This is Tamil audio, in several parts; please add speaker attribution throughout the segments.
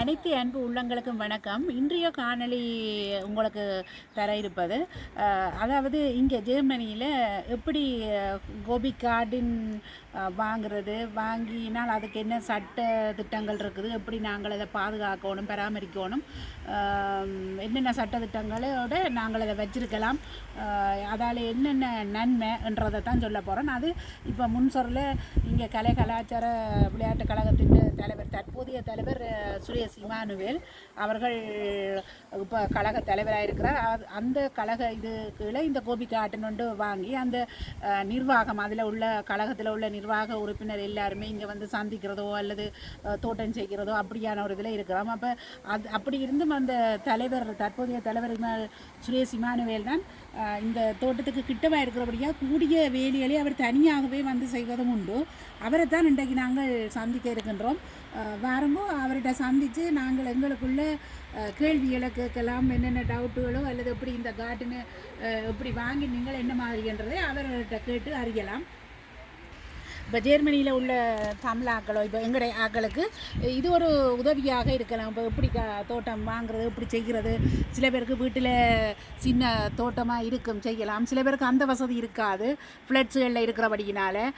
Speaker 1: அனைத்து அன்பு உள்ளங்களுக்கும் வணக்கம். இன்றைய காணொளி உங்களுக்கு தர இருப்பது அதாவது இங்கே ஜெர்மனியில் எப்படி கோபி கார்டின் வாங்குறது வாங்கினால் அதுக்கு என்ன சட்ட திட்டங்கள் இருக்குது? எப்படி நாங்கள் அதை பாதுகாக்கணும் பராமரிக்கணும்? என்னென்ன சட்ட திட்டங்களோட நாங்கள் அதை வச்சிருக்கலாம்? அதால் என்னென்ன நன்மைன்றதை தான் சொல்ல போகிறோம் அது இப்போ முன் சொல்ல இங்கே கலை கலாச்சார விளையாட்டு கழகத்தின் தலைவர் தற்போதைய தலைவர் அஹ், சுரேஷ் இமானுவேல் அவர்கள் இப்போ கழக தலைவராக இருக்கிறார். அது- அந்த கழக இது கீழே இந்த கோபி ஆட்டன் வாங்கி அந்த நிர்வாகம் அதில் உள்ள கழகத்தில் உள்ள நிர்வாக உறுப்பினர் எல்லாருமே இங்கே வந்து சந்திக்கிறதோ அல்லது தோட்டம் செய்கிறதோ அப்படியான ஒரு இதில் இருக்கிறோம் அப்போ அது அப்படி இருந்தும் அந்த தலைவர் தற்போதைய தலைவர் சுரேஷ் இமானுவேல் தான் இந்த தோட்டத்துக்கு கிட்டமாக இருக்கிறபடியாக கூடிய வேலைகளை அவர் தனியாகவே வந்து செய்வதும் உண்டு. அவரை தான் இன்றைக்கு நாங்கள் சந்திக்க இருக்கின்றோம். அஹ், அவர்கிட்ட சந்தித்து நாங்கள் எங்களுக்குள்ள கேள்விகளை கேட்கலாம் என்னென்ன டவுட்டுகளோ அல்லது எப்படி இந்த கார்டனை எப்படி வாங்கி நீங்கள் என்ன மாதிரின்றதை அவர்கிட்ட கேட்டு அறியலாம். இப்போ ஜெர்மனியில் உள்ள தமிழ் ஆக்களோ இப்போ எங்களுடைய ஆக்களுக்கு இது ஒரு உதவியாக இருக்கலாம். இப்போ எப்படி தோட்டம் வாங்குறது எப்படி செய்கிறது? சில பேருக்கு வீட்டில் சின்ன தோட்டமாக இருக்கும் செய்யலாம். சில பேருக்கு அந்த வசதி இருக்காது. ஃப்ளட்ஸுகளில் இருக்கிறபடியினால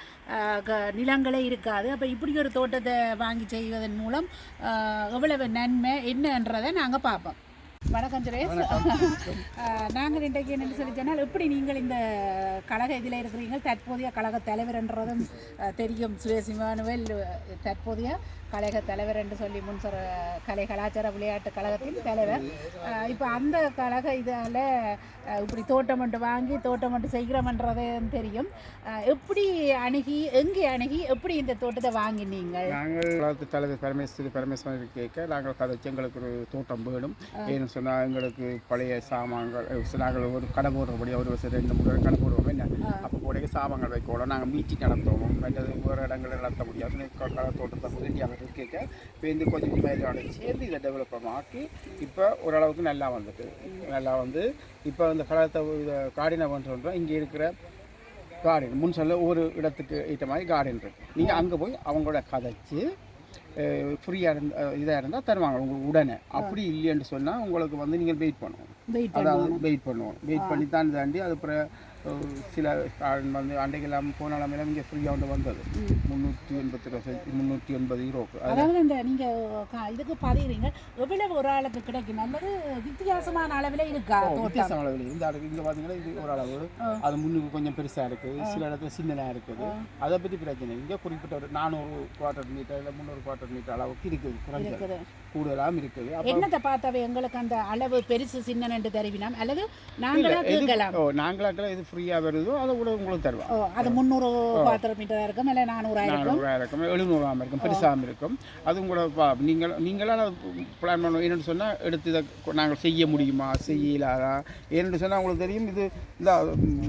Speaker 1: க- நிலங்களே இருக்காது. அப்போ இப்படி ஒரு தோட்டத்தை வாங்கி செய்வதன் மூலம் எவ்வளவு நன்மை என்னன்றதை நாங்கள் பார்ப்போம். வணக்கம் சுரேஷ் நாங்கள் இன்றைக்கு என்ன சொல்லி சொன்னால் எப்படி நீங்கள் இந்த கழக இதில் இருக்கிறீங்க தற்போதைய கழக தலைவர்ன்றதும் அஹ், தெரியும். சுரேஷ் இமானுவேல் தற்போதைய கழக தலைவர் என்று சொல்லி முன் சொல்ற கலை கலாச்சார விளையாட்டு கழகத்தின் தலைவர். இப்போ அந்த கழக இதால் இப்படி தோட்டம் ஒன்று வாங்கி தோட்டம் ஒன்று செய்கிறோம்ன்றது தெரியும். எப்படி அணுகி எங்கே அணுகி எப்படி இந்த தோட்டத்தை வாங்கினீங்க
Speaker 2: நாங்கள் தலைவர் பரமேஸ்வரி பரமேஸ்வரி கேட்க நாங்கள் கதைச்சு எங்களுக்கு ஒரு தோட்டம் வேணும். சொன்னால் எங்களுக்கு பழைய சாமான்கள் நாங்கள் ஒரு கடை போடுறபடி ஒரு வருஷம் ரெண்டு மூணு கடை போடுவோம் என்ன? அப்போ கூட சாமான்கள் வைக்கணும் நாங்கள் மீட்டிங் நடத்துவோம். மற்றது வேறு இடங்களில் நடத்த முடியாது. கடை தோட்டத்தை வேண்டியாக கேட்க இப்போ இந்த கொஞ்சம் மேலே சேர்ந்து இதை டெவலப் ஆக்கி இப்போ ஓரளவுக்கு நல்லா வந்துட்டு நல்லா வந்து இப்போ இந்த கலத்தை இதை காடினை பண்ணுறோம் இங்கே இருக்கிற கார்டன் முன் சொல்ல ஒரு இடத்துக்கு ஏற்ற மாதிரி கார்டன் இருக்கு. நீங்கள் அங்கே போய் அவங்களோட கதைச்சு ஃப்ரீயாக இருந்த இதாக இருந்தால் தருவாங்க உங்களுக்கு உடனே. அப்படி இல்லைன்னு சொன்னால் உங்களுக்கு வந்து நீங்கள் வெயிட் பண்ணணும்
Speaker 1: வெயிட்
Speaker 2: அதாவது வெயிட் பண்ணுவோம். வெயிட் பண்ணி தான் தாண்டி அது அப்புறம் சில வந்து அன்றைக்கெல்லாம் போனாலும் இங்கே ஃப்ரீயாக வந்து வந்தது. முந்நூற்றி எண்பத்தி ரூபா முந்நூற்றி எண்பது யூரோக்கு அது
Speaker 1: அதாவது இந்த நீங்க க- இதுக்கு பதிகிறீங்க எவ்வளவு ஒரு ஆளுக்கு கிடைக்கும்? அல்லது வித்தியாசமான அளவில் இருக்கா தோட்டம்?
Speaker 2: வித்தியாசம் அளவில். இந்த இடத்துக்கு இங்கே பார்த்தீங்கன்னா இது ஒரு அளவு. அது முன்னுக்கு கொஞ்சம் பெருசாக இருக்குது. சில இடத்துல சின்னதாக இருக்குது. அதை பற்றி பிரச்சனை இங்கே குறிப்பிட்ட ஒரு நானூறு குவார்டர் மீட்டர் இல்லை முந்நூறு குவார்டர் மீட்டர் அளவுக்கு இருக்குது குறைஞ்சது. கூடுதலாகவும் இருக்குது.
Speaker 1: என்னத்தை பார்த்தாவே எங்களுக்கு அந்த அளவு பெருசு சின்னன்னு தெரிவினாம். அல்லது நாங்களா கேட்கலாம்.
Speaker 2: ஓ நாங்களாக்கில் இது ஃப்ரீயாக வருதோ அதை கூட உங்களுக்கு தருவோம்.
Speaker 1: ஓ அது முந்நூறு பாத்திரம் மீட்டராக இருக்கும் இல்லை நானூறாயிரம்
Speaker 2: நானூறுரூவா இருக்கும் எழுநூறுவாம இருக்கும் பெருசாகவும் இருக்கும். அதுவும் கூட பா நீங்கள் நீங்களாம் பிளான் பண்ண என்னென்னு சொன்னால் எடுத்து இதை நாங்கள் செய்ய முடியுமா செய்யலாதா ஏன்னு சொன்னால் உங்களுக்கு தெரியும் இது இந்த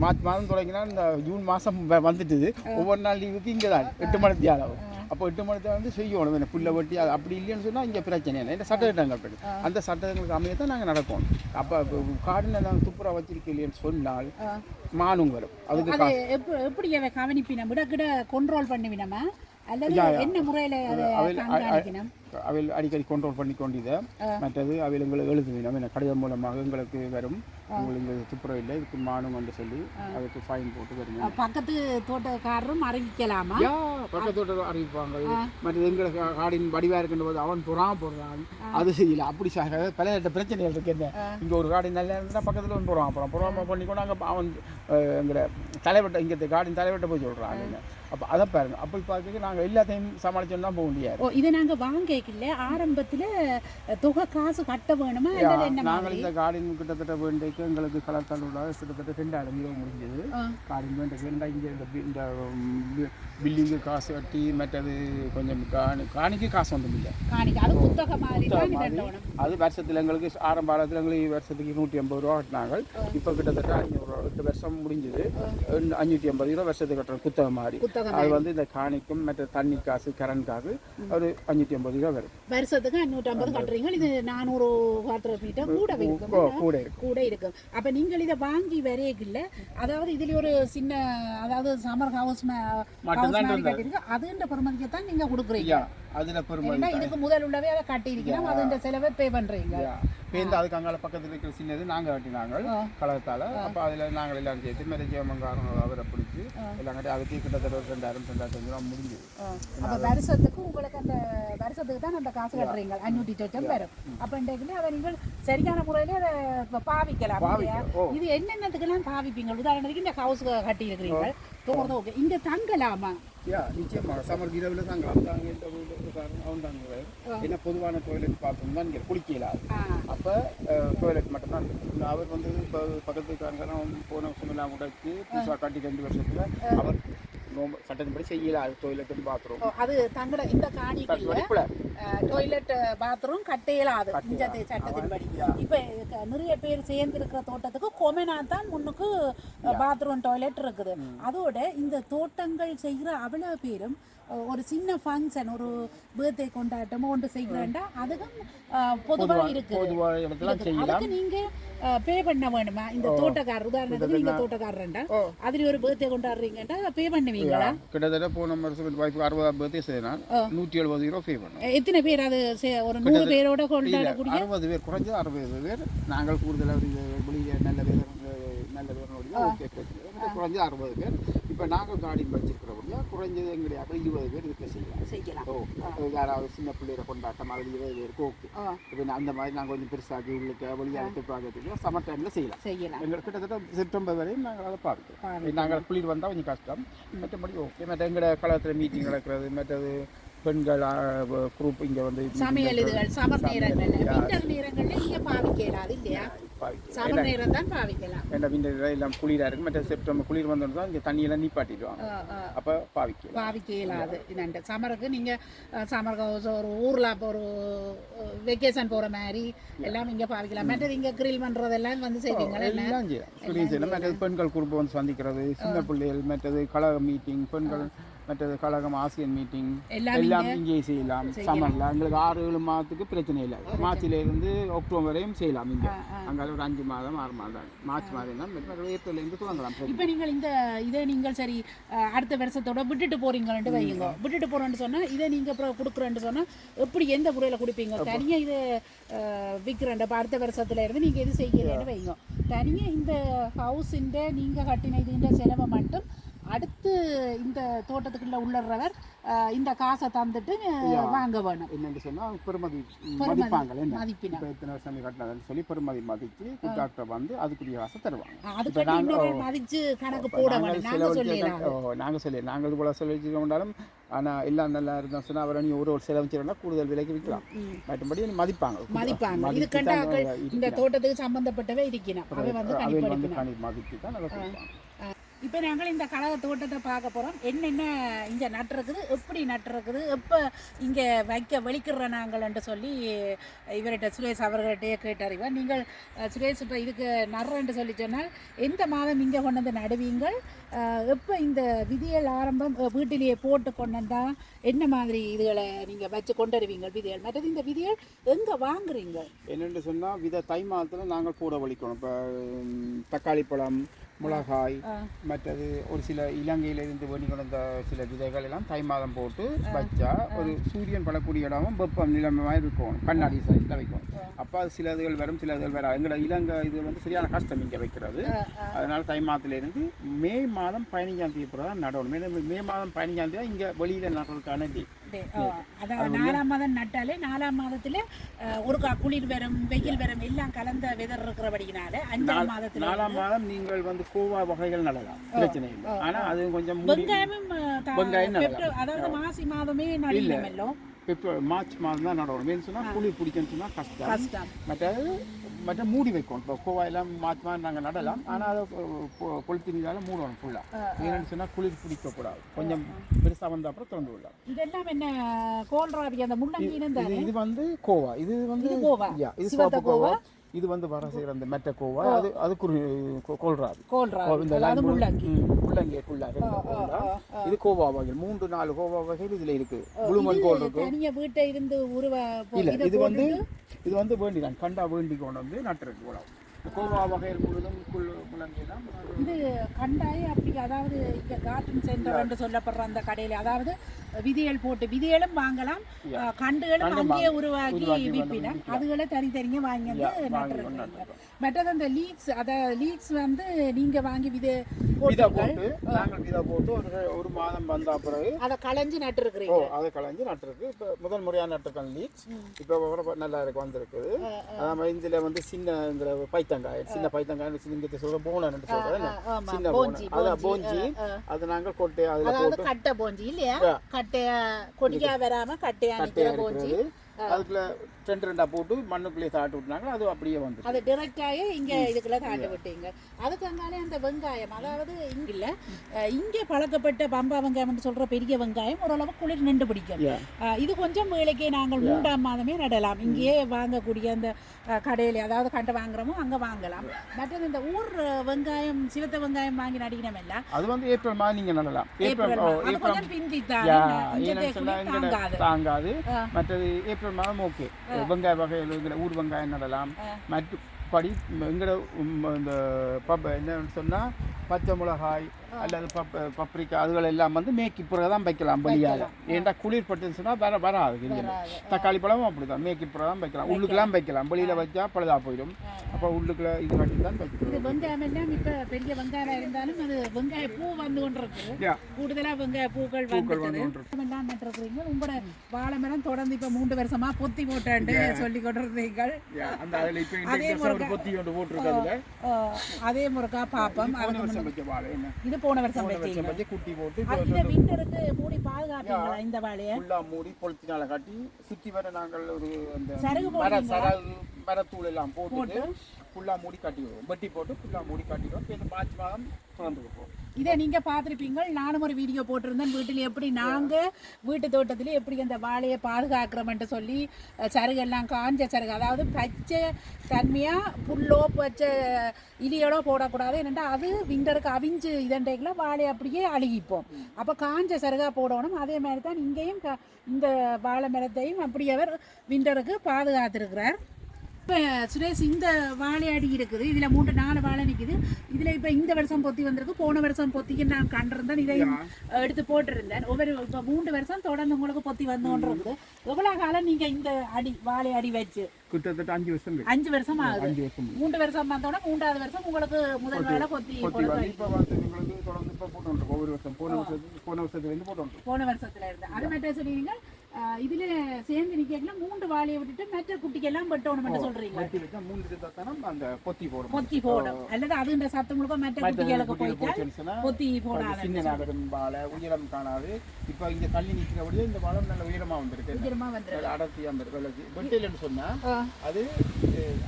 Speaker 2: மாதம் தொடங்கினா இந்த ஜூன் மாதம் வந்துட்டுது. ஒவ்வொரு நாள் லீவுக்கு இங்கே தான் எட்டு மணித்தி அளவு அப்போ எட்டு மணித்தை வந்து செய்யணும். இந்த புல்லை வெட்டி அது அப்படி இல்லைன்னு சொன்னால் இங்கே பிரச்சனை இல்லை. இந்த சட்டத்திட்டங்கள் இருக்கு. அந்த சட்டங்களுக்கு அமைய தான் நாங்கள் நடக்கணும். அப்போ காடில் நாங்கள் துப்புரா வச்சிருக்கோம் இல்லைன்னு சொன்னால் மானும் வரும். அதுக்கு
Speaker 1: அது எப்படி அதை கவனிப்பினம்? விட கிட கண்ட்ரோல் பண்ணுவினமா? அல்லது என்ன முறையில்
Speaker 2: அவையில் அடிக்கடி கண்ட்ரோல் பண்ணி கொண்டித. மற்றது அவையில் எங்களுக்கு எழுதுவினோம். என்ன கடிதம் மூலமாக எங்களுக்கு வரும். உங்களுக்கு துப்புரவு இல்லை. இதுக்கு மானும் என்று சொல்லி அதுக்கு ஃபைன் போட்டு வருங்க
Speaker 1: பக்கத்து தோட்டக்காரரும் அறிவிக்கலாமா?
Speaker 2: யா பக்கத்தோட அறிவிப்பாங்க. மற்றது எங்களுக்கு காடின் வடிவாக இருக்கின்ற போது அவன் புறாம போடுறான். அது செய்யல. அப்படி சாக பல பிரச்சனைகள் இருக்கு. என்ன இங்கே ஒரு காடி நல்லா இருந்தால் பக்கத்தில் வந்து போடுவான் அப்புறம் புறாம பண்ணி கொண்டு அங்கே அவன் அஹ், எங்கிற தலைவட்ட இங்கே காடின் தலைவட்ட போய் சொல்கிறான் அப்போ அதை பாருங்க. அப்படி பார்க்க நாங்கள் எல்லாத்தையும் சமாளிச்சோன்னு தான் போக முடியாது.
Speaker 1: ஓ இதை நாங்கள் வாங்கிக்கல ஆரம்பத்தில் தொகை காசு கட்ட வேணுமா?
Speaker 2: நாங்கள் இந்த கார்டன் கிட்டத்தட்ட வேண்டைக்கு எங்களுக்கு கலர் தள்ளுவிட கிட்டத்தட்ட ரெண்டாயிரம் கிலோ முடிஞ்சது. கார்டன் வேண்டைக்கு வேண்டா இங்கே இந்த பி- இந்த பில்டிங்கு காசு கட்டி மற்றது கொஞ்சம் காணி காணிக்கு காசு ஒன்றும் இல்லை.
Speaker 1: காணிக்க அது
Speaker 2: வருஷத்தில் எங்களுக்கு ஆரம்ப காலத்தில் எங்களுக்கு வருஷத்துக்கு நூற்றி ஐம்பது ரூபா கட்டினாங்க. இப்போ கிட்டத்தட்ட ஐநூறு எட்டு வருஷம் முடிஞ்சது. அஞ்சூற்றி ஐம்பது ரூபா வருஷத்துக்கு கட்டுறோம் புத்தகம் மாதிரி. அது வந்து இந்த காணிக்கும் மற்ற தண்ணி காசு கரண்ட் காசு ஒரு அஞ்சூற்றி ஐம்பது ரூபா ரூபா வரும்.
Speaker 1: வருஷத்துக்கு அஞ்சூற்றம்பது கட்டுறீங்க. இது நானூறு வாட்டர் மீட்டர் கூட
Speaker 2: கூட இருக்கும்.
Speaker 1: கூட இருக்கும். அப்ப நீங்கள் இதை வாங்கி வரையில அதாவது இதுல ஒரு சின்ன அதாவது சம்மர் ஹவுஸ். கட்டிருக்கு அதுன்ற பெருமதிக்கு தான் நீங்க கொடுக்குறீங்க.
Speaker 2: அதுல பெருமை
Speaker 1: ஏன்னா இதுக்கு முதல் உள்ளவே அதை கட்டியிருக்கிறோம். அதுன்ற செலவை பே பண்றீங்க.
Speaker 2: பேருந்து அதுக்கு அங்கால பக்கத்துல இருக்கிற சின்னது நாங்க கட்டினாங்க.
Speaker 1: ஆ.
Speaker 2: கலத்தால அப்ப அதுல நாங்கள் எல்லாம் சேர்த்து ஜெயமங்காரங்க அவரை பிடிச்சி எல்லாம் கட்டி அதுக்கு கிட்டத்தட்ட ஒரு ரெண்டாயிரம் ரெண்டாயிரத்தி அஞ்சு ரூபா முடிஞ்சுது
Speaker 1: அப்ப வருஷத்துக்கு உங்களுக்கு அந்த வருஷத்துக்கு தான் அந்த காசு கட்டுறீங்க அஞ்சூற்றி சொச்சம் வரும். அப்ப இன்றைக்கு அதை நீங்கள் சரியான முறையில அதை பாவிக்கலாம். இது என்னென்னத்துக்கெல்லாம் பாவிப்பீங்க? உதாரணத்துக்கு இந்த ஹவுஸ் கட்டி இருக்கிறீங்க தோறது ஓகே. இங்க தங்கலாமா?
Speaker 2: யா நிச்சயமாக. சமர் இரவில் தாங்கலாம். தாங்க இந்த அவன் தாங்க என்ன பொதுவான டாய்லெட் பாத்ரூம் தான் இங்கே குளிக்கலாம்
Speaker 1: ஆ,
Speaker 2: அப்போ டாய்லெட் மட்டும்தான் அவர் வந்து இப்போ பக்கத்துக்காரங்க போன வருஷமெல்லாம் உடைச்சு புதுசாக கட்டி ரெண்டு வருஷத்துல அவர் சட்டத்தின்படி செய்யலாம் டாய்லெட் பாத்ரூம்
Speaker 1: அது தங்கட இந்த காணிக்குள்ள டாய்லெட் பாத்ரூம் கட்டையலாது இந்த சட்டத்தின்படி. இப்ப நிறைய பேர் சேர்ந்து இருக்கிற தோட்டத்துக்கு கொமெனா தான் முன்னுக்கு பாத்ரூம் டாய்லெட் இருக்குது. அதோட இந்த தோட்டங்கள் செய்கிற அவ்வளவு பேரும் ஒரு சின்ன ஃபங்க்ஷன் ஒரு பர்த்டே கொண்டாட்டமோ ஒன்று செய்கிறேன்டா அதுக்கும்
Speaker 2: பொதுவாக
Speaker 1: இருக்குது.
Speaker 2: செய்யலாம்
Speaker 1: அதுக்கு நீங்க பே பண்ண வேணுமா இந்த தோட்டக்காரர் உதாரணத்துக்கு நீங்க தோட்டக்காரர்ண்டா
Speaker 2: ஓ.
Speaker 1: அதுல ஒரு பர்த்டே கொண்டாடுறீங்கடா பே பண்ணுவீங்களா
Speaker 2: கிட்டத்தட்ட போன வருஷம் வாய்ப்பு அறுபதாம் பர்த்டே செய்யலாம் நூற்றி எழுபது ரூபா பே பண்ணோம்
Speaker 1: எத்தனை பேர் அது ஒரு நூறு பேரோட கொண்டாடக்கூடிய
Speaker 2: அறுபது பேர் குறைஞ்சது அறுபது பேர் நாங்கள் கூடுதலாக வெளியே நல்ல பேர் நல்ல பேர் குறைஞ்சது அறுபது பேர் இப்போ நாங்கள் கார்டின் வச்சிருக்கிறபடியா குறைஞ்சது எங்களுடைய அப்போ இருபது பேர் இதுக்கு செய்யலாம்.
Speaker 1: செய்யலாம்.
Speaker 2: ஓ யாராவது சின்ன பிள்ளைகளை கொண்டாட்டம் அது இருபது பேருக்கு ஓகே. இப்போ அந்த மாதிரி நாங்கள் கொஞ்சம் பெருசாக்கி உள்ளுக்கு வெளியாகத்து பார்க்கறதுக்கு சம்மர் டைமில் செய்யலாம்.
Speaker 1: செய்யலாம்.
Speaker 2: எங்களுக்கு கிட்டத்தட்ட செப்டம்பர் வரையும் நாங்கள் அதை பார்க்கிறோம். நாங்கள் குளிர் வந்தால் கொஞ்சம் கஷ்டம். மற்றபடி ஓகே. மற்ற எங்களோட களத்தில் மீட்டிங் நடக்கிறது மற்றது பெண்கள் குரூப் இங்கே வந்து
Speaker 1: சமையல் இதுகள் சமர் நேரங்கள்ல விண்டர் நேரங்கள்ல இங்க பாவிக்கலாம் இல்லையா? பாவிக்கலாம்.
Speaker 2: ஏன்னா விண்டர் எல்லாம் குளிராக இருக்குது மற்ற செப்டம்பர் குளிர் வந்தோன்னு தான் இங்கே தண்ணியெல்லாம் நீப்பாட்டிடுவாங்க. அப்போ பாவிக்கலாம்.
Speaker 1: பாவிக்கலாது. இந்த சமருக்கு நீங்க அஹ், சமர் ஹவுஸ் ஒரு ஊர்ல அப்போ ஒரு வெக்கேஷன் போற மாதிரி எல்லாம் இங்க பாவிக்கலாம். மற்றது இங்க கிரில் பண்றதெல்லாம் வந்து செய்வீங்களா?
Speaker 2: எல்லாம் செய்யலாம். மற்றது பெண்கள் குரூப் வந்து சந்திக்கிறது சின்ன பிள்ளைகள் மற்றது கழக மீட்டிங் பெண்கள் மற்றது கழகம் ஆசியன் மீட்டிங்
Speaker 1: எல்லாம்
Speaker 2: இங்கே செய்யலாம். சம்மரில் எங்களுக்கு ஆறு ஏழு மாதத்துக்கு பிரச்சனை இல்லை. மார்ச்ல இருந்து அக்டோபர் வரையும் செய்யலாம் இங்கே. அங்கே ஒரு அஞ்சு மாதம் ஆறு மாதம். மார்ச் மாதம் தான் ஏப்ரல்லேருந்து தொடங்கலாம்
Speaker 1: இப்போ நீங்கள் இந்த இதை நீங்கள் சரி அடுத்த வருஷத்தோட விட்டுட்டு போறீங்கன்ட்டு வைங்க விட்டுட்டு போறேன்னு சொன்னா இதை நீங்க அப்புறம் கொடுக்குறேன்னு சொன்னா எப்படி எந்த முறையில் கொடுப்பீங்க? தனியா இதை விற்கிறேன் அடுத்த வருஷத்துல இருந்து நீங்க எது செய்யலன்னு வைங்க தனியா இந்த ஹவுஸின்ற நீங்க கட்டின இதுன்ற செலவை மட்டும் அடுத்து இந்த தோட்டத்துக்குள்ள உள்ளறவர் அஹ், இந்த காசை தந்துட்டு வாங்க வேணும்.
Speaker 2: என்னென்னு சொன்னால் பெருமதி மதிப்பாங்க
Speaker 1: மதிப்பினா
Speaker 2: இப்போ எத்தனை வருஷம் கட்டினதுன்னு சொல்லி பெருமதி மதித்து டாக்டர் வந்து அதுக்குரிய காசை தருவாங்க.
Speaker 1: அதுக்கு மதிச்சு கணக்கு போட நாங்க
Speaker 2: நாங்கள் சொல்லி நாங்கள் இவ்வளோ செலவழிச்சு கொண்டாலும் ஆனால் எல்லாம் நல்லா இருந்தால் சொன்னால் அவர் நீ ஒரு ஒரு செலவழிச்சிருந்தா கூடுதல் விலைக்கு விற்கலாம். மற்றபடி மதிப்பாங்க
Speaker 1: மதிப்பாங்க இது
Speaker 2: இருக்கிறாங்க.
Speaker 1: இந்த தோட்டத்துக்கு சம்பந்தப்பட்டவே இருக்கணும். அவை வந்து
Speaker 2: மதித்து தான் கொடுப்பாங்க.
Speaker 1: இப்போ நாங்கள் இந்த கழக தோட்டத்தை பார்க்க போகிறோம் என்னென்ன இங்கே நட்டுருக்குது எப்படி நட்டுருக்குது எப்போ இங்கே வைக்க வெளிக்கிற நாங்கள்ன்ட்டு சொல்லி இவர்கிட்ட சுரேஷ் அவர்கிட்டயே கேட்டறிவோம் நீங்கள் சுரேஷ் இப்போ இதுக்கு நடுறேன்ட்டு சொல்லி சொன்னால் எந்த மாதம் இங்கே கொண்டு வந்து நடுவீங்கள்? எப்போ இந்த விதிகள் ஆரம்பம் வீட்டிலேயே போட்டு கொண்டு வந்தால் என்ன மாதிரி இதுகளை நீங்கள் வச்சு கொண்டு வருவீங்க விதியல்? மற்றது இந்த விதியல் எங்கே வாங்குறீங்க?
Speaker 2: என்னென்னு சொன்னால் வித தை மாதத்தில் நாங்கள் கூட வலிக்கணும் இப்போ தக்காளி பழம் மிளகாய். மற்றது ஒரு சில இலங்கையிலிருந்து வேண்டி கொண்டு சில விதைகள் எல்லாம் தை மாதம் போட்டு வச்சா ஒரு சூரியன் படக்கூடிய இடமும் வெப்பம் நிலைமை இருக்கும் கண்ணாடி சைஸில் வைக்கும். அப்போ சில இதுகள் வரும் சில இதுகள் வரும் எங்களோட இலங்கை இது வந்து சரியான கஷ்டம் இங்கே வைக்கிறது. அதனால தை மாதத்துலேருந்து மே மாதம் பதினஞ்சாம் தேதி பிறகு தான் நடணும். மே மாதம் பதினஞ்சாம் தேதி இங்கே வெளியில் நடுறதுக்கான
Speaker 1: ஆ, அதான் நாலாம் மாதம் நட்டாலே நாலாம் மாதத்துல ஒரு கா- குளிர் வரும் வெயில் வரும் எல்லாம் கலந்த வெதர் இருக்கிறபடினால அஞ்சாம் மாதத்துல
Speaker 2: நாலாம் மாதம் நீங்கள் வந்து கோவா வகைகள் நடலாம் பிரச்சனை இல்லை ஆனால் அது கொஞ்சம் மூடி
Speaker 1: வெங்காயமும்
Speaker 2: வெங்காயம் நடலாம்.
Speaker 1: அதாவது மாசி மாதமே நடிக்கமெல்லாம்
Speaker 2: பிப்ரவரி மார்ச் மாதம் தான் நடணும் ஏன்னு சொன்னால் குளிர் பிடிக்குன்னு சொன்னால் கஷ்டம். மற்றது மற்ற மூடி வைக்கும். இப்போ கோவா எல்லாம் மார்ச் மாதம் நாங்கள் நடலாம். ஆனால் அதை பொழுத்தினால மூடணும் ஃபுல்லாக ஏன்னு சொன்னால் குளிர் பிடிக்கக்கூடாது கொஞ்சம் பெருசாக வந்த அப்புறம் திறந்து விடலாம்.
Speaker 1: இதெல்லாம் என்ன கோல்ராவி அந்த முள்ளங்கி
Speaker 2: இது இது வந்து கோவா. இது வந்து
Speaker 1: கோவா.
Speaker 2: இது சிவப்பு கோவா. இது வந்து வர செய்கிற அந்த மெட்ட கோவா அது அது குரு கொ- கொல்றாது
Speaker 1: கோல்ரா
Speaker 2: கோ- இந்த
Speaker 1: அதாவது
Speaker 2: line
Speaker 1: முள்ளங்கி.
Speaker 2: ம், முள்ளங்கிக்குள்ள ரெண்டு கோலா. இது கோவா வகைகள் மூன்று நாலு கோவா வகைகள் இதுல இருக்கு. புளுமன் கோல் இருக்கு.
Speaker 1: வீட்டை இருந்து உருவ
Speaker 2: இல்ல இது வந்து இது வந்து வேண்டிதான். கண்டா வேண்டி கொண்டு வந்து கோலா. இந்த கோவா வகைகள் முழுதும் குள் முள்ளங்கி தான்
Speaker 1: இது கண்டாய் அப்படி அதாவது இங்க கார்டன் சென்டர் என்று சொல்லப்படுற அந்த கடையில. அதாவது விதிகள் போட்டு விதிகளும் வாங்கலாம் கண்டுகளும்
Speaker 2: கண்டு
Speaker 1: அங்கேயே உருவாக்கி
Speaker 2: உருவாக்கி வந்து
Speaker 1: விற்பினா
Speaker 2: விற்கலாம்.
Speaker 1: அதுகளை தனித்தனியா வாங்கி வந்து நட்டுருக்கீங்க. மற்றது அந்த லீக்ஸ் அத லீக்ஸ் வந்து நீங்க வாங்கி விதை
Speaker 2: விதை
Speaker 1: போட்டு
Speaker 2: நாங்கள் விதை போட்டு ஒரு ஒரு மாதம் வந்த பிறகு
Speaker 1: அதை களைஞ்சு நட்டுருக்கிறீங்க.
Speaker 2: அதை களைஞ்சு நட்டுருக்கு. இப்போ முதல் முறையாக நட்டுருக்கோம் லீக்ஸ் இப்போ நல்லா இருக்கு வந்திருக்குது. இதில் வந்து சின்னங்கிற பைத்தங்காய் சின்ன பைத்தங்காய் சின்னத்தை சொல்ற போனன்னு சொல்கிறேன்
Speaker 1: ஆமா
Speaker 2: சின்ன
Speaker 1: போஞ்சி
Speaker 2: அதான் போஞ்சி அதை நாங்கள் கொட்டு அதில் போட்டு
Speaker 1: கட்டை போஞ்சி இல்லையா. கட்டையா கொடியா வராம கட்டையா நிக்கிற போஞ்சி.
Speaker 2: அதுக்குள்ள ரெண்டு ரெண்டா போட்டு மண்ணுக்குள்ளேயே தாட்டு விட்டுனாங்க. அது அப்படியே வந்து
Speaker 1: அது டிரெக்டாயே இங்க இதுக்குள்ள தாண்டி விட்டீங்க. அதுக்கு அங்காலே அந்த வெங்காயம் அதாவது இங்க இல்ல அஹ் இங்க பழக்கப்பட்ட பம்பா வெங்காயம் சொல்ற பெரிய வெங்காயம் ஓரளவு குளிர் நின்று பிடிக்கும். இது கொஞ்சம் வேலைக்கே நாங்கள் மூன்றாம் மாதமே நடலாம். இங்கேயே வாங்கக்கூடிய அந்த கடையில அதாவது கண்டு வாங்குறோமோ அங்க வாங்கலாம். மற்றது இந்த ஊர் வெங்காயம் சிவத்த வெங்காயம் வாங்கி நடிக்கணும் இல்ல
Speaker 2: அது வந்து ஏப்ரல் மாதம் நீங்கள் நடலாம். ஏப்ரல்
Speaker 1: கொஞ்சம்
Speaker 2: எங்கட
Speaker 1: தாங்காது.
Speaker 2: மற்றது ஏப்ரல் மாதம் ஓகே வெங்காய வகைகள் எங்கட ஊர் வெங்காயம் நடலாம் மற்றபடி எங்கட உம், இந்த பப் என்னன்னு சொன்னா பச்சை மிளகாய் அல்லது பப் பப்ரிக்கா அதுகள் எல்லாம் வந்து மேய்க்கு பிறகு தான் வைக்கலாம். வெளியால ஏன்டா குளிர் பட்டுன்னு சொன்னா வர வராது இல்லை
Speaker 1: வராது.
Speaker 2: தக்காளி பழமும் அப்படிதான். மேய்க்கு பிறகு தான் வைக்கலாம். உள்ளுக்கெல்லாம் வைக்கலாம். வெளியில வச்சா பழுதா போயிடும். அப்போ உள்ளுக்குள்ள இது கட்டி தான்
Speaker 1: இது
Speaker 2: வைக்கணும்
Speaker 1: வெங்காயம் எல்லாம் இப்ப பெரிய வெங்காயம் இருந்தாலும் அது வெங்காய பூ வந்து கொண்டிருக்கு
Speaker 2: யா,
Speaker 1: கூடுதலா வெங்காய பூக்கள் வந்து. எல்லாம் நட்டுருக்கிறீங்க உங்களோட வாழை மரம் தொடர்ந்து இப்ப மூன்று வருஷமா பொத்தி போட்டாண்டு சொல்லி கொண்டிருந்தீர்கள்.
Speaker 2: யா, அந்த அதில் இப்போ இந்த
Speaker 1: அதே ஆஹ் அதே
Speaker 2: வாழை என்ன?
Speaker 1: இது போன வருஷம்
Speaker 2: வச்சு குட்டி போட்டு
Speaker 1: அது இதை விண்டருக்கு மூடி பாதுகாப்பீங்களா இந்த வாழைய?
Speaker 2: ஃபுல்லா மூடி பொலித்தினால கட்டி சுத்தி வர நாங்கள் ஒரு அந்த
Speaker 1: சருகு
Speaker 2: மர? சரகு மரத்தூள் எல்லாம் போட்டுட்டு ஃபுல்லா மூடி கட்டி விடுவோம் வெட்டி போட்டு ஃபுல்லா மூடி கட்டிடுவோம். இப்போ இந்த மார்ச் மாதம் திறந்து வைப்போம்
Speaker 1: இதை நீங்க பார்த்துருப்பீங்கள் நானும் ஒரு வீடியோ போட்டிருந்தேன். வீட்டில் எப்படி நாங்க வீட்டு தோட்டத்தில் எப்படி அந்த வாழையை பாதுகாக்கிறோம்ட்டு சொல்லி சருகெல்லாம் காஞ்ச சருகு அதாவது பச்சை தன்மையா புல்லோ பச்சை இலியலோ போடக்கூடாது. என்னென்னா அது விண்டருக்கு அவிஞ்சு இதண்டைக்குள்ள வாழை அப்படியே அழுகிப்போம். அப்போ காஞ்ச சருகா போடணும். அதே மாதிரி தான் இங்கேயும் க- இந்த வாழை மரத்தையும் அப்படி அவர் விண்டருக்கு பாதுகாத்திருக்கிறார். இப்போ சுரேஷ் இந்த வாழை அடி இருக்குது. இதில் மூன்று நாலு வாழை நிற்குது இதில் இப்போ இந்த வருஷம் பொத்தி வந்திருக்கு. போன வருஷம் பொத்திக்கு நான் கண்டிருந்தேன். இதையும் எடுத்து போட்டிருந்தேன். ஒவ்வொரு இப்போ மூன்று வருஷம் தொடர்ந்து உங்களுக்கு பொத்தி வந்து கொண்டிருக்குது எவ்வளோ காலம் நீங்கள் இந்த அடி வாழை அடி வச்சு?
Speaker 2: கிட்டத்தட்ட அஞ்சு வருஷம்.
Speaker 1: அஞ்சு வருஷம் ஆகுது. மூன்று வருஷம் வந்தோட மூன்றாவது வருஷம் உங்களுக்கு முதல் வேலை பொத்தி
Speaker 2: கொத்தி
Speaker 1: போடுறது
Speaker 2: வந்து இப்போ வந்து எங்களுக்கு தொடர்ந்து இப்போ போட்டு ஒவ்வொரு வருஷம் போன வருஷத்துலேருந்து போட்டு
Speaker 1: போன வருஷத்துல இருந்து. அது மட்டும் அஹ், இதுல சேர்ந்து நிக்கல மூன்று வாழையை விட்டுட்டு மற்ற குட்டிக்கெல்லாம் வெட்டணும் மட்டும் சொல்றீங்க
Speaker 2: இருந்தால் அந்த கொத்தி போடும்
Speaker 1: பொத்தி போடும் அல்லது அதுன்ற சத்தங்களுக்கு மற்ற குட்டிகளுக்கு போயிட்டா பொத்தி போடாது
Speaker 2: சின்ன நாடகம் வாழை உயரம் காணாது. இப்போ இங்க தள்ளி நிற்கிறபடியே இந்த வாழை நல்ல உயரமா வந்திருக்கு.
Speaker 1: உயரமா
Speaker 2: நல்ல அடர்த்தியா வந்திருக்கு வெட்டிலன்னு சொன்னா அது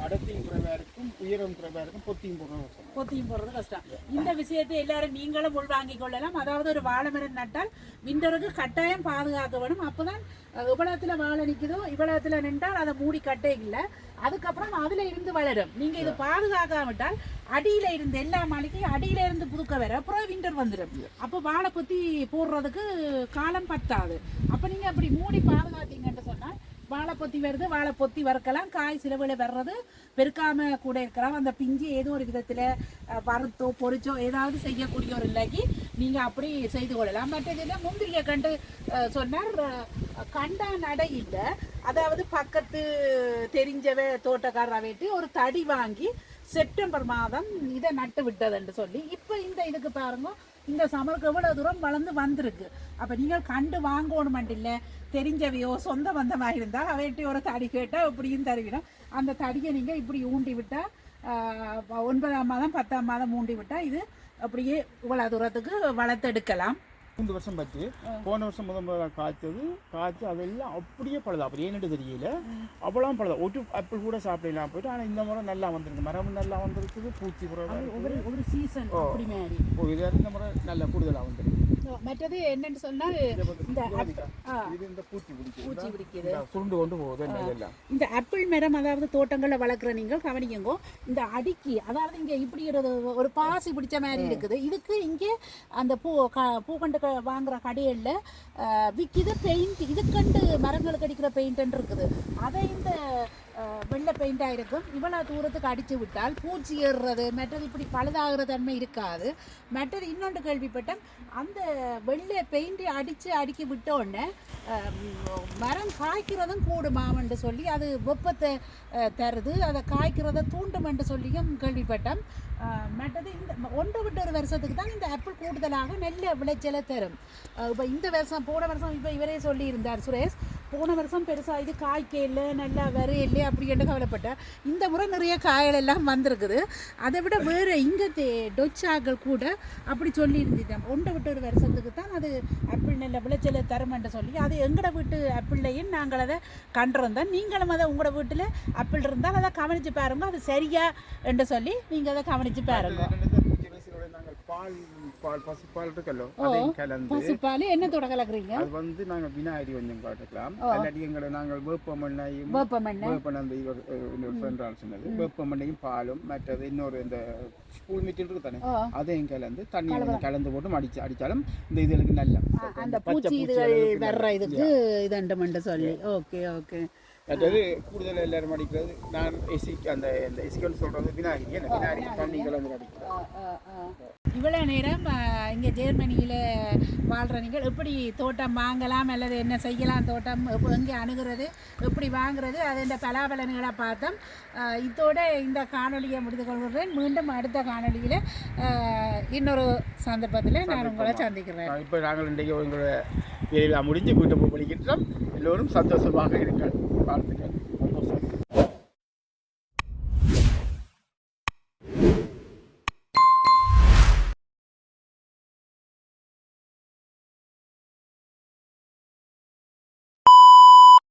Speaker 2: அடர்த்தியும் குறைவா இருக்கும் உயரம் குறைவா இருக்கும் பொத்தியும் இருக்கும்.
Speaker 1: பொத்தியும் போடுறது கஷ்டம். இந்த விஷயத்தை எல்லாரும் நீங்களும் உள்வாங்கிக் கொள்ளலாம். அதாவது ஒரு வாழை மரம் நட்டால் விண்டருக்கு கட்டாயம் பாதுகாக்க வேணும். அப்பதான் இவ்வளத்துல வாழை நிக்குதோ இவ்வளத்துல நின்றால் அதை மூடி கட்டே இல்லை. அதுக்கப்புறம் அதுல இருந்து வளரும். நீங்க இது பாதுகாக்காவிட்டால் அடியில இருந்து எல்லா மாளிகையும் அடியில இருந்து புதுக்க வர அப்புறம் விண்டர் வந்துடும் அப்போ வாழை பொத்தி போடுறதுக்கு காலம் பத்தாது. அப்ப நீங்க அப்படி மூடி பாதுகாத்தீங்கன்னு வாழைப்பொத்தி வாழை பொத்தி வருது வாழை பொத்தி வறுக்கலாம். காய் சிலவுல வர்றது பெருக்காம கூட இருக்கலாம். அந்த பிஞ்சு ஏதோ ஒரு விதத்தில் வறுத்தோ பொறிச்சோ ஏதாவது செய்யக்கூடிய ஒரு இல்லைக்கு நீங்கள் அப்படி செய்து கொள்ளலாம். மற்றது முந்திரியை கண்டு சொன்னார் கண்டா நடை இல்லை. அதாவது பக்கத்து தெரிஞ்சவ தோட்டக்காரரை வெட்டி ஒரு தடி வாங்கி செப்டம்பர் மாதம் இதை நட்டு விட்டதுன்னு சொல்லி இப்போ இந்த இதுக்கு பாருங்க இந்த சமலுக்கு எவ்வளோ தூரம் வளர்ந்து வந்திருக்கு. அப்போ நீங்கள் கண்டு வாங்கணுமெண்டில்ல தெரிஞ்சவையோ சொந்த பந்தமாக இருந்தால் அவையிட்டு ஒரு தடி கேட்டால் இப்படியும் தருவிடும். அந்த தடியை நீங்கள் இப்படி ஊண்டி விட்டால் ஒன்பதாம் மாதம் பத்தாம் மாதம் ஊண்டி விட்டால் இது அப்படியே இவ்வளோ தூரத்துக்கு வளர்த்தெடுக்கலாம்.
Speaker 2: மூன்று வருஷம் பச்சு. போன வருஷம் முதல் முதல்ல காய்ச்சது காய்ச்சி அதெல்லாம் அப்படியே பழுதா. அப்படி ஏன்னு தெரியல. அவ்வளோ பழுதா. ஒரு ஆப்பிள் கூட சாப்பிடலாம் போயிட்டு. ஆனால் இந்த முறை நல்லா வந்திருக்கு. மரம் நல்லா வந்திருக்குது. பூச்சி கூட
Speaker 1: ஒரு சீசன்
Speaker 2: ஓ. இது இந்த முறை நல்லா கூடுதலாக வந்திருக்கு.
Speaker 1: மற்றது என்னன்னு சொன்னால் இந்த
Speaker 2: பூச்சி
Speaker 1: பிடிக்குது
Speaker 2: சுருண்டு கொண்டு போகுது
Speaker 1: இந்த ஆப்பிள் மரம் அதாவது தோட்டங்களில் வளர்க்குற நீங்கள் கவனிக்கங்கோ இந்த அடிக்கி அதாவது இங்கே இப்படி ஒரு ஒரு பாசி பிடிச்ச மாதிரி இருக்குது. இதுக்கு இங்கே அந்த பூ க பூக்கண்டு வாங்குற கடைகளில் விற்கிது பெயிண்ட் இதுக்கண்டு மரங்களுக்கு அடிக்கிற பெயிண்ட்னு இருக்குது. அதை இந்த வெள்ளை பெயிண்டாக இருக்கும். இவ்வளோ தூரத்துக்கு அடித்து விட்டால் பூச்சி ஏறுறது மற்றது இப்படி பழுதாகிற தன்மை இருக்காது. மற்றது இன்னொன்று கேள்விப்பட்டேன். அந்த வெள்ளை பெயிண்ட்டை அடித்து அடிக்க விட்டோடனே மரம் காய்க்கிறதும் கூடுமாமன்று சொல்லி அது வெப்பத்தை தருது. அதை காய்க்கிறத தூண்டுமென்று சொல்லியும் கேள்விப்பட்டேன். மெட்டது மற்றது இந்த ஒன்று விட்டு ஒரு வருஷத்துக்கு தான் இந்த ஆப்பிள் கூடுதலாக நெல் விளைச்சலை தரும். இப்போ இந்த வருஷம் போன வருஷம் இப்போ இவரே சொல்லியிருந்தார் சுரேஷ். போன வருஷம் பெருசாக இது காய்க்க இல்லை நல்லா வரையில்லை அப்படி என்று கவலைப்பட்டேன் இந்த முறை நிறைய காய்கள் எல்லாம் வந்திருக்குது. அதை விட வேறு இங்கே டொச்சாக்கள் கூட அப்படி சொல்லி இருந்துட்டேன் ஒன்றை விட்டு ஒரு வருஷத்துக்கு தான் அது ஆப்பிள் நல்ல விளைச்சலை தருமென்று சொல்லி அது எங்களோட வீட்டு ஆப்பிள்லையும் நாங்கள் அதை கண்டிருந்தோம். நீங்களும் அதை உங்களோட வீட்டில் ஆப்பிள் இருந்தால் அதை கவனித்து பாருங்க அது சரியா என்று சொல்லி நீங்கள் அதை கவனித்து பாருங்க.
Speaker 2: பால் பால் பசுப்பால் இருக்கல்லோ அதையும் கலந்து
Speaker 1: பசுப்பால் என்னத்தோட கலக்குறீங்க
Speaker 2: அது வந்து நாங்கள் வினாடி கொஞ்சம் காட்டுக்கலாம் இல்லாட்டி எங்களை நாங்கள் வேப்பமண்ணையும்
Speaker 1: வேப்பமண்ணை
Speaker 2: வேப்பமண்ணை அந்த இவர் சொன்னது வேப்பமண்ணையும் பாலும் மற்றது இன்னொரு இந்த ஸ்கூல் மீட்டில் இருக்கு தானே அதையும் கலந்து கொஞ்சம் கலந்து போட்டு அடிச்சு அடித்தாலும் இந்த இதுகளுக்கு நல்ல
Speaker 1: அந்த
Speaker 2: பச்சை
Speaker 1: இதுகள் வர்ற. இதுக்கு இதண்டமண்டு சொல்லி ஓகே ஓகே
Speaker 2: மற்றது கூடுதல் எல்லாரும் அடிக்கிறது நான் எசி அந்த இந்த எசிக்கல் சொல்றது வினாடி என்ன வினாடி? தண்ணி கலந்து அடிக்கிறோம்
Speaker 1: இவ்வளோ நேரம் இங்கே ஜெர்மனியில் வாழ்கிற நீங்கள் எப்படி தோட்டம் வாங்கலாம் அல்லது என்ன செய்யலாம் தோட்டம் எங்கே அணுகிறது எப்படி வாங்குறது அது இந்த பலாபலன்களை பார்த்தோம். இதோட இந்த காணொலியை முடித்து கொள்கிறேன். மீண்டும் அடுத்த காணொலியில் இன்னொரு சந்தர்ப்பத்தில் நான் உங்களை சந்திக்கிறேன்.
Speaker 2: இப்போ நாங்கள் இன்றைக்கு உங்களோட வேலையெல்லாம் முடிஞ்சு வீட்டை போய் படிக்கின்றோம் எல்லோரும் சந்தோஷமாக இருங்கள். പ്രാർത്ഥിക്കാം